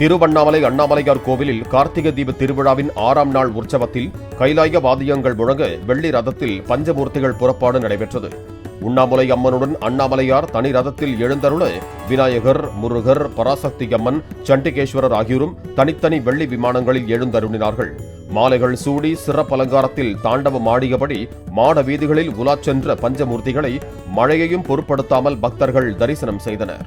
திருவண்ணாமலை அண்ணாமலையார் கோவிலில் கார்த்திகை தீப திருவிழாவின் ஆறாம் நாள் உற்சவத்தில் கைலாய வாத்தியங்கள் முழங்க வெள்ளி ரதத்தில் பஞ்சமூர்த்திகள் புறப்பாடு நடைபெற்றது. உண்ணாமலை அம்மனுடன் அண்ணாமலையார் தனி ரதத்தில் எழுந்தருள விநாயகர் முருகர் பராசக்தி அம்மன் சண்டிகேஸ்வரர் ஆகியோரும் தனித்தனி வெள்ளி விமானங்களில் எழுந்தருளினார்கள். மாலைகள் சூடி சிறப்பலங்காரத்தில் தாண்டவம் ஆடியபடி மாட வீதிகளில் உலா சென்ற பஞ்சமூர்த்திகளை மழையையும் பொருட்படுத்தாமல் பக்தர்கள் தரிசனம் செய்தனர்.